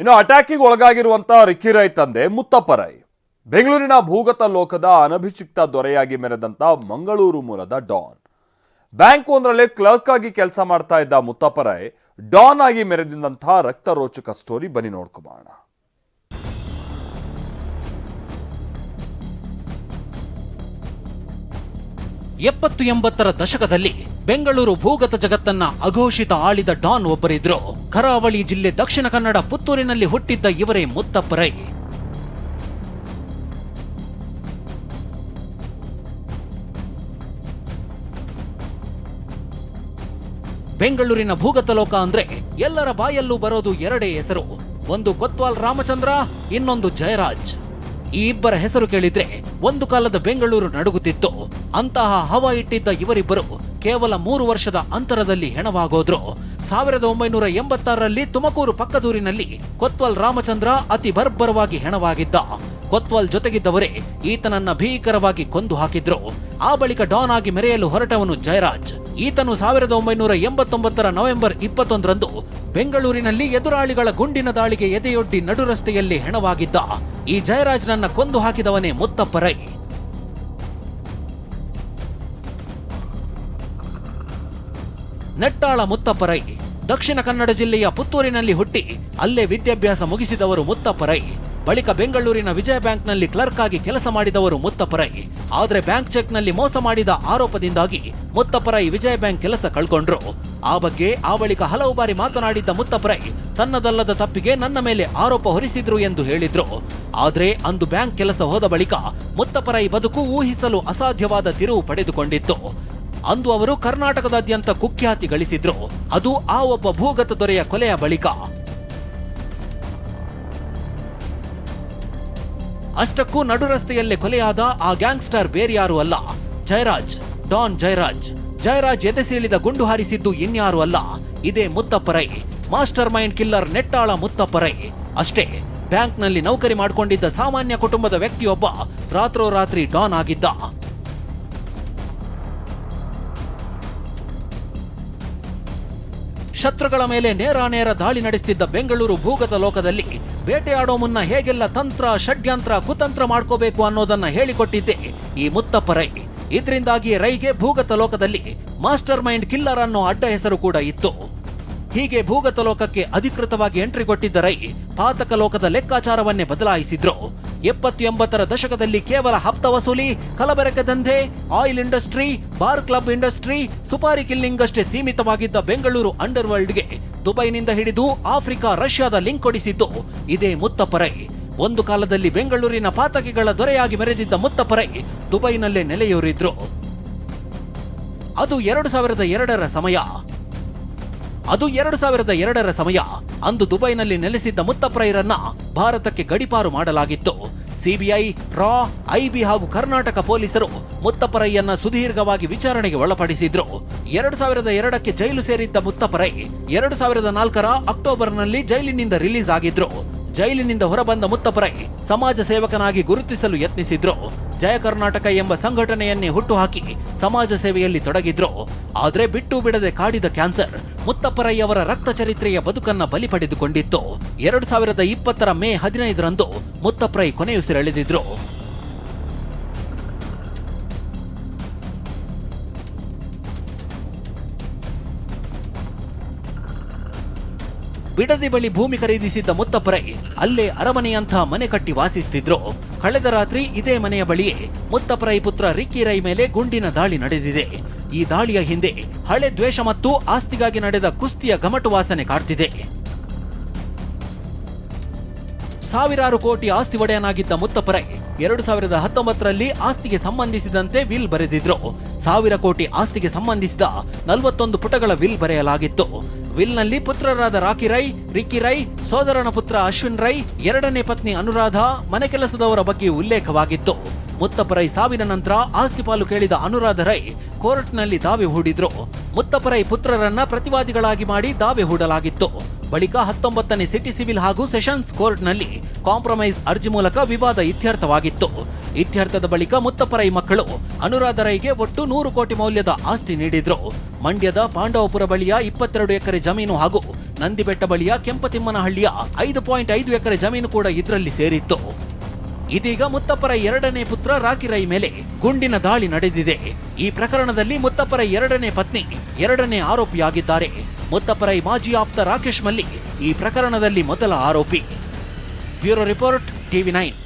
ಇನ್ನು ಅಟ್ಯಾಕಿಗೆ ಒಳಗಾಗಿರುವಂತಹ ರಿಕ್ಕಿ ರೈ ತಂದೆ ಮುತ್ತಪ್ಪ ರೈ. ಬೆಂಗಳೂರಿನ ಭೂಗತ ಲೋಕದ ಅನಭಿಷಿಕ್ತ ದೊರೆಯಾಗಿ ಮೆರೆದಂತ ಮಂಗಳೂರು ಮೂಲದ ಡಾನ್. ಬ್ಯಾಂಕ್ ಒಂದರಲ್ಲಿ ಕ್ಲರ್ಕ್ ಆಗಿ ಕೆಲಸ ಮಾಡ್ತಾ ಇದ್ದ ಮುತ್ತಪ್ಪ ರೈ ಡಾನ್ ಆಗಿ ಮೆರೆದಿದ್ದಂತಹ ರಕ್ತರೋಚಕ ಸ್ಟೋರಿ ಬನ್ನಿ ನೋಡ್ಕೊಬೋಣ. ಎಪ್ಪತ್ತು ಎಂಬತ್ತರ ದಶಕದಲ್ಲಿ ಬೆಂಗಳೂರು ಭೂಗತ ಜಗತ್ತನ್ನ ಅಘೋಷಿತ ಆಳಿದ ಡಾನ್ ಒಬ್ಬರಿದ್ರು. ಕರಾವಳಿ ಜಿಲ್ಲೆ ದಕ್ಷಿಣ ಕನ್ನಡ ಪುತ್ತೂರಿನಲ್ಲಿ ಹುಟ್ಟಿದ್ದ ಇವರೇ ಮುತ್ತಪ್ಪರೈ. ಬೆಂಗಳೂರಿನ ಭೂಗತ ಲೋಕ ಅಂದ್ರೆ ಎಲ್ಲರ ಬಾಯಲ್ಲೂ ಬರೋದು ಎರಡೇ ಹೆಸರು. ಒಂದು ಕೊತ್ವಾಲ್ ರಾಮಚಂದ್ರ, ಇನ್ನೊಂದು ಜಯರಾಜ್. ಈ ಇಬ್ಬರ ಹೆಸರು ಕೇಳಿದ್ರೆ ಒಂದು ಕಾಲದ ಬೆಂಗಳೂರು ನಡುಗುತ್ತಿತ್ತು. ಅಂತಹ ಹವ ಇಟ್ಟಿದ್ದ ಇವರಿಬ್ಬರು ಕೇವಲ ಮೂರು ವರ್ಷದ ಅಂತರದಲ್ಲಿ ಹೆಣವಾಗೋದ್ರು. ಸಾವಿರದ ಒಂಬೈನೂರ ಎಂಬತ್ತಾರರಲ್ಲಿ ತುಮಕೂರು ಪಕ್ಕದೂರಿನಲ್ಲಿ ಕೊತ್ವಲ್ ರಾಮಚಂದ್ರ ಅತಿ ಬರ್ಬರವಾಗಿ ಹೆಣವಾಗಿದ್ದ. ಕೊತ್ವಲ್ ಜೊತೆಗಿದ್ದವರೇ ಈತನನ್ನ ಭೀಕರವಾಗಿ ಕೊಂದು ಹಾಕಿದ್ರು. ಆ ಬಳಿಕ ಡಾನ್ ಆಗಿ ಮೆರೆಯಲು ಹೊರಟವನು ಜಯರಾಜ್. ಈತನು ಸಾವಿರದ ಒಂಬೈನೂರ ಎಂಬತ್ತೊಂಬತ್ತರ ನವೆಂಬರ್ ಇಪ್ಪತ್ತೊಂದರಂದು ಬೆಂಗಳೂರಿನಲ್ಲಿ ಎದುರಾಳಿಗಳ ಗುಂಡಿನ ದಾಳಿಗೆ ಎದೆಯೊಡ್ಡಿ ನಡುರಸ್ತೆಯಲ್ಲಿ ಹೆಣವಾಗಿದ್ದ. ಈ ಜಯರಾಜ್ನನ್ನ ಕೊಂದು ಹಾಕಿದವನೇ ಮುತ್ತಪ್ಪ ರೈ ನೆಟ್ಟಾಳ ಮುತ್ತಪ್ಪರೈ ದಕ್ಷಿಣ ಕನ್ನಡ ಜಿಲ್ಲೆಯ ಪುತ್ತೂರಿನಲ್ಲಿ ಹುಟ್ಟಿ ಅಲ್ಲೇ ವಿದ್ಯಾಭ್ಯಾಸ ಮುಗಿಸಿದವರು ಮುತ್ತಪ್ಪರೈ ಬಳಿಕ ಬೆಂಗಳೂರಿನ ವಿಜಯ ಬ್ಯಾಂಕ್ನಲ್ಲಿ ಕ್ಲರ್ಕ್ ಆಗಿ ಕೆಲಸ ಮಾಡಿದವರು ಮುತ್ತಪ್ಪರೈ ಆದರೆ ಬ್ಯಾಂಕ್ ಚೆಕ್ನಲ್ಲಿ ಮೋಸ ಮಾಡಿದ ಆರೋಪದಿಂದಾಗಿ ಮುತ್ತಪ್ಪರೈ ವಿಜಯ ಬ್ಯಾಂಕ್ ಕೆಲಸ ಕಳ್ಕೊಂಡ್ರು. ಆ ಬಗ್ಗೆ ಆ ಬಳಿಕ ಹಲವು ಬಾರಿ ಮಾತನಾಡಿದ್ದ ಮುತ್ತಪ್ಪರೈ ತನ್ನದಲ್ಲದ ತಪ್ಪಿಗೆ ನನ್ನ ಮೇಲೆ ಆರೋಪ ಹೊರಿಸಿದ್ರು ಎಂದು ಹೇಳಿದ್ರು. ಆದರೆ ಅಂದು ಬ್ಯಾಂಕ್ ಕೆಲಸ ಹೋದ ಬಳಿಕ ಮುತ್ತಪ್ಪರೈ ಬದುಕು ಊಹಿಸಲು ಅಸಾಧ್ಯವಾದ ತಿರುವು ಪಡೆದುಕೊಂಡಿತ್ತು. ಅಂದು ಅವರು ಕರ್ನಾಟಕದಾದ್ಯಂತ ಕುಖ್ಯಾತಿ ಗಳಿಸಿದ್ರು. ಅದು ಆ ಒಬ್ಬ ಭೂಗತ ದೊರೆಯ ಕೊಲೆಯ ಬಳಿಕ. ಅಷ್ಟಕ್ಕೂ ನಡು ರಸ್ತೆಯಲ್ಲೇ ಕೊಲೆಯಾದ ಆ ಗ್ಯಾಂಗ್ಸ್ಟರ್ ಬೇರ್ಯಾರು ಅಲ್ಲ. ಜಯರಾಜ್, ಡಾನ್ ಜಯರಾಜ್. ಜಯರಾಜ್ ಎದೆಸೀಳಿದ ಗುಂಡು ಹಾರಿಸಿದ್ದು ಇನ್ಯಾರು ಅಲ್ಲ. ಇದೇ Muthappa Rai. Master mind killer Nettala Muthappa Rai. ಅಷ್ಟೇ, ಬ್ಯಾಂಕ್ನಲ್ಲಿ ನೌಕರಿ ಮಾಡಿಕೊಂಡಿದ್ದ ಸಾಮಾನ್ಯ ಕುಟುಂಬದ ವ್ಯಕ್ತಿಯೊಬ್ಬ ರಾತ್ರೋರಾತ್ರಿ ಡಾನ್ ಆಗಿದ್ದ. ಶತ್ರುಗಳ ಮೇಲೆ ನೇರ ನೇರ ದಾಳಿ ನಡೆಸುತ್ತಿದ್ದ ಬೆಂಗಳೂರು ಭೂಗತ ಲೋಕದಲ್ಲಿ ಬೇಟೆಯಾಡೋ ಮುನ್ನ ಹೇಗೆಲ್ಲ ತಂತ್ರ, ಷಡ್ಯಂತ್ರ, ಕುತಂತ್ರ ಮಾಡ್ಕೋಬೇಕು ಅನ್ನೋದನ್ನ ಹೇಳಿಕೊಟ್ಟಿದ್ದೆ ಈ ಮುತ್ತಪ್ಪ ರೈ ಇದರಿಂದಾಗಿ ರೈಗೆ ಭೂಗತ ಲೋಕದಲ್ಲಿ ಮಾಸ್ಟರ್ ಮೈಂಡ್ ಕಿಲ್ಲರ್ ಅನ್ನೋ ಅಡ್ಡ ಹೆಸರು ಕೂಡ ಇತ್ತು. ಹೀಗೆ ಭೂಗತ ಲೋಕಕ್ಕೆ ಅಧಿಕೃತವಾಗಿ ಎಂಟ್ರಿ ಕೊಟ್ಟಿದ್ದ ರೈ ಪಾತಕ ಲೋಕದ ಲೆಕ್ಕಾಚಾರವನ್ನೇ ಬದಲಾಯಿಸಿದ್ರು. ಎಪ್ಪತ್ತು ಎಂಬತ್ತರ ದಶಕದಲ್ಲಿ ಕೇವಲ ಹಪ್ತ ವಸೂಲಿ, ಕಲಬೆರಕೆ ದಂಧೆ, oil industry, bar club industry, ಸುಪಾರಿ ಕಿಲ್ಲಿಂಗ್ ಅಷ್ಟೇ ಸೀಮಿತವಾಗಿದ್ದ ಬೆಂಗಳೂರು ಅಂಡರ್ ವರ್ಲ್ಡ್ಗೆ ದುಬೈನಿಂದ ಹಿಡಿದು ಆಫ್ರಿಕಾ, ರಷ್ಯಾದ ಲಿಂಕ್ ಕೊಡಿಸಿದ್ದು ಇದೇ ಮುತ್ತಪರೈ ಒಂದು ಕಾಲದಲ್ಲಿ ಬೆಂಗಳೂರಿನ ಪಾತಕಿಗಳ ದೊರೆಯಾಗಿ ಮೆರೆದಿದ್ದ ಮುತ್ತಪರೈ ದುಬೈನಲ್ಲೇ ನೆಲೆಯೂರಿದ್ರು. ಅದು ಎರಡು ಸಾವಿರದ ಎರಡರ ಸಮಯ. ಅದು ಎರಡು ಸಾವಿರದ ಎರಡರ ಸಮಯ. ಅಂದು ದುಬೈನಲ್ಲಿ ನೆಲೆಸಿದ್ದ ಮುತ್ತಪ್ರೈರನ್ನ ಭಾರತಕ್ಕೆ ಗಡಿಪಾರು ಮಾಡಲಾಗಿತ್ತು. ಸಿಬಿಐ, ರಾ, ಐಬಿ ಹಾಗೂ ಕರ್ನಾಟಕ ಪೊಲೀಸರು ಮುತ್ತಪ್ಪರೈಯನ್ನ ಸುದೀರ್ಘವಾಗಿ ವಿಚಾರಣೆಗೆ ಒಳಪಡಿಸಿದ್ರು. ಎರಡು ಸಾವಿರದ ಎರಡಕ್ಕೆ ಜೈಲು ಸೇರಿದ್ದ ಮುತ್ತಪ್ಪರೈ ಎರಡು ಸಾವಿರದ ನಾಲ್ಕರ ಅಕ್ಟೋಬರ್ನಲ್ಲಿ ಜೈಲಿನಿಂದ ರಿಲೀಸ್ ಆಗಿದ್ರು. ಜೈಲಿನಿಂದ ಹೊರಬಂದ ಮುತ್ತಪರೈ ಸಮಾಜ ಸೇವಕನಾಗಿ ಗುರುತಿಸಲು ಯತ್ನಿಸಿದ್ರು. ಜಯ ಕರ್ನಾಟಕ ಎಂಬ ಸಂಘಟನೆಯನ್ನೇ ಹುಟ್ಟುಹಾಕಿ ಸಮಾಜ ಸೇವೆಯಲ್ಲಿ ತೊಡಗಿದ್ರು. ಆದ್ರೆ ಬಿಟ್ಟು ಬಿಡದೆ ಕಾಡಿದ ಕ್ಯಾನ್ಸರ್ ಮುತ್ತಪ್ಪರೈ ಅವರ ರಕ್ತ ಚರಿತ್ರೆಯ ಬದುಕನ್ನ ಬಲಿ ಪಡೆದುಕೊಂಡಿತ್ತು. ಎರಡು ಸಾವಿರದ ಇಪ್ಪತ್ತರ ಮೇ ಹದಿನೈದರಂದು ಮುತ್ತಪ್ಪರೈ ಕೊನೆಯುಸಿರೆಳೆದಿದ್ರು. ಬಿಡದಿ ಬಳಿ ಭೂಮಿ ಖರೀದಿಸಿದ್ದ ಮುತ್ತಪ್ಪರೈ ಅಲ್ಲೇ ಅರಮನೆಯಂತಹ ಮನೆ ಕಟ್ಟಿ ವಾಸಿಸ್ತಿದ್ರು. ಕಳೆದ ರಾತ್ರಿ ಇದೇ ಮನೆಯ ಬಳಿಯೇ ಮುತ್ತಪ್ಪರೈ ಪುತ್ರ ರಿಕ್ಕಿ ರೈ ಮೇಲೆ ಗುಂಡಿನ ದಾಳಿ ನಡೆದಿದೆ. ಈ ದಾಳಿಯ ಹಿಂದೆ ಹಳೆ ದ್ವೇಷ ಮತ್ತು ಆಸ್ತಿಗಾಗಿ ನಡೆದ ಕುಸ್ತಿಯ ಗಮಟು ವಾಸನೆ ಕಾಡ್ತಿದೆ. ಸಾವಿರಾರು ಕೋಟಿ ಆಸ್ತಿ ಒಡೆಯನಾಗಿದ್ದ ಮುತ್ತಪ್ಪರೈ ಎರಡು ಸಾವಿರದ ಹತ್ತೊಂಬತ್ತರಲ್ಲಿ ಆಸ್ತಿಗೆ ಸಂಬಂಧಿಸಿದಂತೆ ವಿಲ್ ಬರೆದಿದ್ರು. ಸಾವಿರ ಕೋಟಿ ಆಸ್ತಿಗೆ ಸಂಬಂಧಿಸಿದ ನಲವತ್ತೊಂದು ಪುಟಗಳ ವಿಲ್ ಬರೆಯಲಾಗಿತ್ತು. ವಿಲ್ನಲ್ಲಿ ಪುತ್ರರಾದ ರಾಕಿ ರೈ, ರಿಕ್ಕಿ ರೈ, ಸೋದರನ ಪುತ್ರ ಅಶ್ವಿನ್ ರೈ, ಎರಡನೇ ಪತ್ನಿ ಅನುರಾಧ, ಮನೆ ಕೆಲಸದವರ ಬಗ್ಗೆ ಉಲ್ಲೇಖವಾಗಿತ್ತು. ಮುತ್ತಪ್ಪರೈ ಸಾವಿನ ನಂತರ ಆಸ್ತಿ ಪಾಲು ಕೇಳಿದ ಅನುರಾಧ ರೈ ಕೋರ್ಟ್ನಲ್ಲಿ ದಾವೆ ಹೂಡಿದ್ರು. ಮುತ್ತಪ್ಪರೈ ಪುತ್ರರನ್ನ ಪ್ರತಿವಾದಿಗಳಾಗಿ ಮಾಡಿ ದಾವೆ ಹೂಡಲಾಗಿತ್ತು. ಬಳಿಕ ಹತ್ತೊಂಬತ್ತನೇ ಸಿಟಿ ಸಿವಿಲ್ ಹಾಗೂ ಸೆಷನ್ಸ್ ಕೋರ್ಟ್ನಲ್ಲಿ ಕಾಂಪ್ರಮೈಸ್ ಅರ್ಜಿ ಮೂಲಕ ವಿವಾದ ಇತ್ಯರ್ಥವಾಗಿತ್ತು. ಇತ್ಯರ್ಥದ ಬಳಿಕ ಮುತ್ತಪ್ಪರೈ ಮಕ್ಕಳು ಅನುರಾಧರೈಗೆ ಒಟ್ಟು ನೂರು ಕೋಟಿ ಮೌಲ್ಯದ ಆಸ್ತಿ ನೀಡಿದ್ರು. ಮಂಡ್ಯದ ಪಾಂಡವಪುರ ಬಳಿಯ ಇಪ್ಪತ್ತೆರಡು ಎಕರೆ ಜಮೀನು ಹಾಗೂ ನಂದಿಬೆಟ್ಟ ಬಳಿಯ ಕೆಂಪತಿಮ್ಮನಹಳ್ಳಿಯ ಐದು ಪಾಯಿಂಟ್ ಐದು ಎಕರೆ ಜಮೀನು ಕೂಡ ಇದರಲ್ಲಿ ಸೇರಿತ್ತು. ಇದೀಗ ಮುತ್ತಪ್ಪರ ಎರಡನೇ ಪುತ್ರ ರಾಕಿರೈ ಮೇಲೆ ಗುಂಡಿನ ದಾಳಿ ನಡೆದಿದೆ. ಈ ಪ್ರಕರಣದಲ್ಲಿ ಮುತ್ತಪ್ಪರ ಎರಡನೇ ಪತ್ನಿ, ಎರಡನೇ ಆರೋಪಿಯಾಗಿದ್ದಾರೆ. ಮುತ್ತಪ್ಪರೈ ಮಾಜಿ ಆಪ್ತ ರಾಕೇಶ್ ಮಲ್ಲಿ ಈ ಪ್ರಕರಣದಲ್ಲಿ ಮೊದಲ ಆರೋಪಿ. Bureau report TV nine.